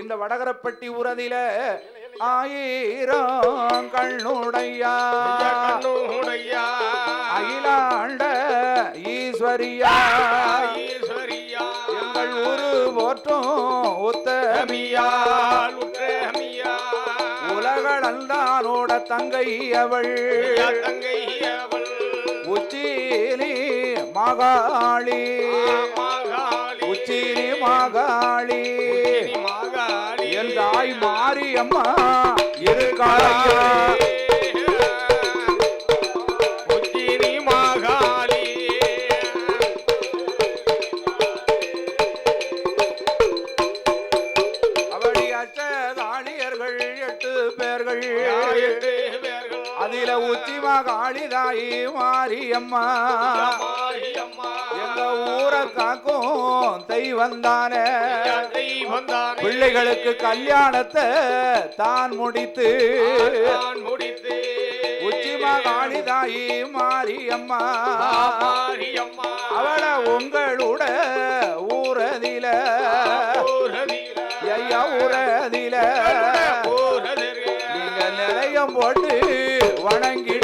இந்த வடகரப்பட்டி உரதில ஆயிரம் கண்ணுடையா. கண்ணுடையா. அகிலாண்ட ஈஸ்வரியா. ஈஸ்வரியா. எங்கள் ஊரு போற்றும் உத்தமியா. உலகளந்தானோட தங்கை அவள். தங்கை அவள். உச்சினி மகாளி. மாகாளி. உச்சினி மகாளி மாகாளி. பேர்கள். எட்டு பேர்கள்? அதில உச்சி மகாளி தாயி மாரியம்மா மாரியம்மா எங்க ஊரை காக்கும் தெய்வந்தானே பிள்ளைகளுக்கு கல்யாணத்தை தான் முடித்து முடித்து. உச்சி மகாளி தாயி மாரியம்மா. அவள உங்களோட ஊரதில. ஐயா ஊரதில. நீங்க நிலையம் போட்டு வணங்கி